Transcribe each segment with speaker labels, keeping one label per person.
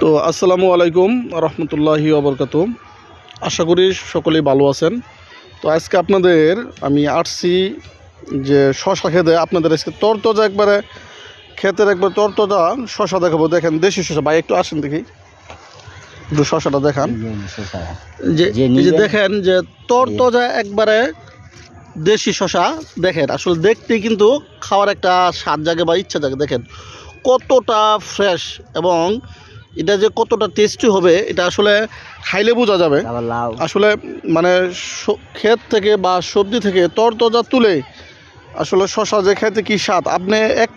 Speaker 1: তো আসসালামু আলাইকুম রহমতুল্লাহি অবরকাত আশা করি সকলেই ভালো আছেন। তো আজকে আপনাদের আমি আসছি যে শশা খেতে। আপনাদের আজকে তরতজা একবারে ক্ষেতের একবার তরতজা শশা দেখাবো। দেখেন দেশি শশা। ভাই একটু আসেন দেখি। একটু শশাটা দেখান। যে
Speaker 2: যে
Speaker 1: দেখেন যে তরতজা একবারে দেশি শশা। দেখেন আসলে দেখতে কিন্তু খাওয়ার একটা স্বাদ জাগে বা ইচ্ছা জাগে। দেখেন কতটা ফ্রেশ এবং এটা যে কতটা টেস্টি হবে এটা আসলে খাইলে বোঝা যাবে। আসলে মানে ক্ষেত থেকে বা সবজি থেকে তরতজা তুলে আসলে শশা যে খেতে কি স্বাদ। আপনি এক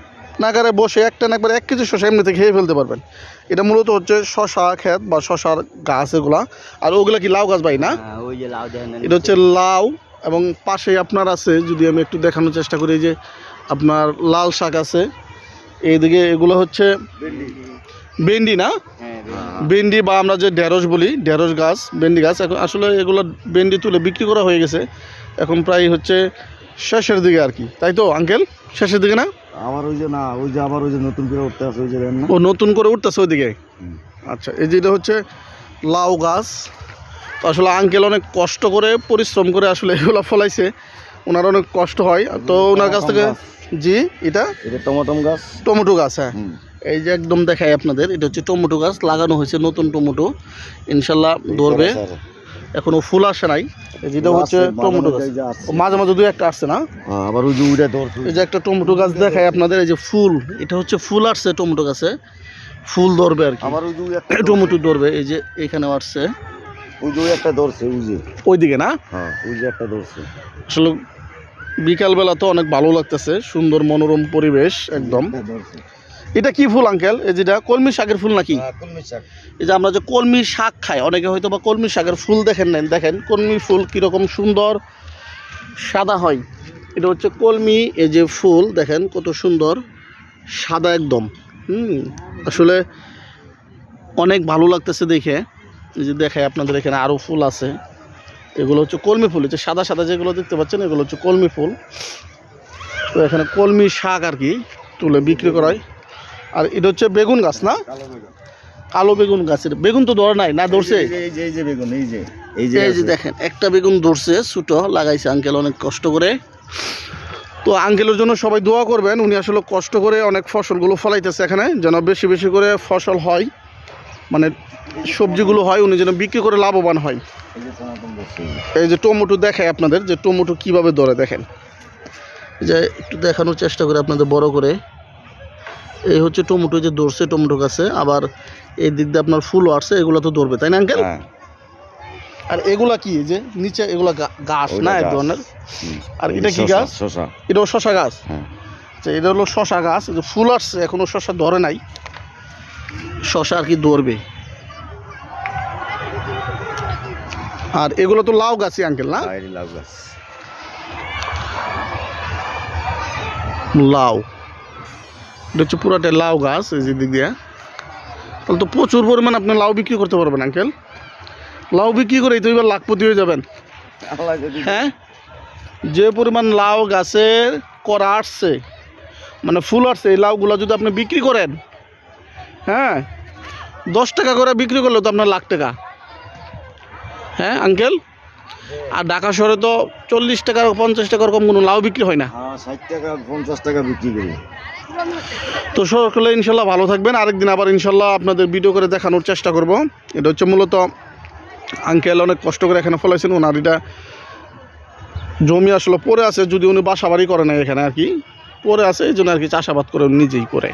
Speaker 1: নাগারে বসে একটা না একবার এক কেজি শশা এমনিতে খেয়ে ফেলতে পারবেন। এটা মূলত হচ্ছে শশা ক্ষেত বা শশার গাছ এগুলা। আর ওগুলা কি লাউ গাছ ভাই না?
Speaker 2: হ্যাঁ,
Speaker 1: এটা হচ্ছে লাউ এবং পাশে আপনার আছে যদি আমি একটু দেখানোর চেষ্টা করি যে আপনার লাল শাক আছে। এইদিকে এগুলো হচ্ছে ভেন্ডি না?
Speaker 2: হ্যাঁ,
Speaker 1: ভেন্ডি। বা আমরা যে ঢেঁড়স বলি ঢেঁড়স গাছ ভেন্ডি গাছ এখন আসলে এগুলো ভেন্ডি তুলে বিক্রি করা হয়ে গেছে। এখন প্রায় হচ্ছে শেষের দিকে আর কি। তাই তো আঙ্কেল? শেষের দিকে না?
Speaker 2: আবার ওই যে না ওই যে আবার ওই যে নতুন করে উঠতে আছে ওই যে
Speaker 1: ও নতুন করে উঠতেছে ওইদিকে? আচ্ছা এই যেটা হচ্ছে লাউ গাছ। তো আসলে আঙ্কেল অনেক কষ্ট করে পরিশ্রম করে আসলে এগুলো ফলাইছে। ওনার অনেক কষ্ট হয়। তো ওনার কাছ থেকে জি এটা?
Speaker 2: এটা টমাটম গাছ।
Speaker 1: টমেটো গাছ হ্যাঁ। এই যে একদম দেখাই আপনাদের এটা হচ্ছে টমেটো গাছ লাগানো হয়েছে নতুন টমেটো। ইনশাল্লাহ ধরবে। এখনও ফুল আসে নাই। যেটা হচ্ছে টমেটো গাছ। মাঝে মাঝে দুই একটা আসছে না?
Speaker 2: হ্যাঁ, আবার ওই যে
Speaker 1: এই যে একটা টমেটো গাছ দেখায় আপনাদের এই যে ফুল। এটা হচ্ছে ফুল আসছে টমেটো গাছে। ফুল ধরবে আর কি।
Speaker 2: আবার ওই
Speaker 1: টমেটো ধরবে এই যে এখানে আসছে।
Speaker 2: ওই যে একটা ধরছে ওই যে।
Speaker 1: ওইদিকে না?
Speaker 2: হ্যাঁ ওই যে একটা ধরছে।
Speaker 1: আসলে বিকালবেলা তো অনেক ভালো লাগতেছে সুন্দর মনোরম পরিবেশ একদম। এটা কি ফুল আঙ্কেল? এই যেটা কলমি শাকের ফুল নাকি?
Speaker 2: হ্যাঁ, কলমি শাক।
Speaker 1: এই যে আমরা যে কলমি শাক খাই অনেকে হয়তো বা কলমি শাকের ফুল দেখেন নেন দেখেন কলমি ফুল কীরকম সুন্দর সাদা হয়। এটা হচ্ছে কলমি এই যে ফুল দেখেন কত সুন্দর সাদা একদম। হুম আসলে অনেক ভালো লাগতেছে দেখে। এই যে দেখায় আপনাদের এখানে আরও ফুল আছে। এগুলো হচ্ছে কলমি ফুল এই যে সাদা সাদা যেগুলো দেখতে পাচ্ছেন এগুলো হচ্ছে কলমি ফুল। তো এখানে কলমি শাক আর কি তুলে বিক্রি করা হয়। আর এটা হচ্ছে বেগুন গাছ না?
Speaker 2: কালো বেগুন।
Speaker 1: গাছের বেগুন তো ধরে নাই না ধরছে?
Speaker 2: এই যে এই যে বেগুন এই যে এই যে
Speaker 1: এই যে দেখেন একটা বেগুন ধরছে ছোটো লাগাইছে আঙ্কেল অনেক কষ্ট করে। তো আঙ্কেলের জন্য সবাই দোয়া করবেন উনি আসলে কষ্ট করে অনেক ফসলগুলো ফলাইতেছে এখানে যেন বেশি বেশি করে ফসল হয় মানে সবজিগুলো হয় উনি যেন বিক্রি করে লাভবান হয়।
Speaker 2: এই যে
Speaker 1: টমেটো দেখায় আপনাদের যে টমেটো কীভাবে ধরে দেখেন। এই যে একটু দেখানোর চেষ্টা করে আপনাদের বড় করে। এই হচ্ছে টমেটো যে ধরছে টমেটো গাছে আবার এই দিক দিয়ে আপনার ফুলও আসছে এগুলো তো ধরবে তাই না আঙ্কেল?
Speaker 2: হ্যাঁ।
Speaker 1: আর এগুলা কি যে নিচে এগুলা গাছ না এক ধরনের? আর এটা কি গাছ?
Speaker 2: শসা
Speaker 1: এটাও শশা গাছ?
Speaker 2: হ্যাঁ।
Speaker 1: আচ্ছা, এটা হলো শশা গাছ যে ফুল আসছে এখনও শশা ধরে নাই। শশা আর কি ধরবে। আর এগুলো তো লাউ গাছই আঙ্কেল না?
Speaker 2: লাউ গাছ।
Speaker 1: লাউ। এটা হচ্ছে পুরাটাই লাউ গাছ এই যে দিক দিয়ে। তাহলে তো প্রচুর পরিমাণ আপনি লাউ বিক্রি করতে পারবেন আঙ্কেল লাউ বিক্রি করে তো এবার লাখপতি হয়ে যাবেন। হ্যাঁ? যে পরিমাণ লাউ গাছের করা আসছে মানে ফুল আসছে এই লাউগুলো যদি আপনি বিক্রি করেন হ্যাঁ? দশ টাকা করে বিক্রি করলে তো আপনার লাখ টাকা। হ্যাঁ আঙ্কেল আর ঢাকা শহরে তো চল্লিশ টাকা পঞ্চাশ টাকার কম কোনো লাউ বিক্রি হয় না।
Speaker 2: হ্যাঁ ষাট টাকা পঞ্চাশ টাকা বিক্রি করি।
Speaker 1: তো সকলে ইনশাল্লাহ ভালো থাকবেন। আরেকদিন আবার ইনশাল্লাহ আপনাদের ভিডিও করে দেখানোর চেষ্টা করব। এটা হচ্ছে মূলত আঙ্কেল অনেক কষ্ট করে এখানে ফলাইছেন ওনার এটা জমি আসলে পরে আছে, যদি উনি বাসা বাড়ি করে না এখানে আর কি পরে আছে, এই জন্য আর কি চাষাবাদ করে নিজেই করে।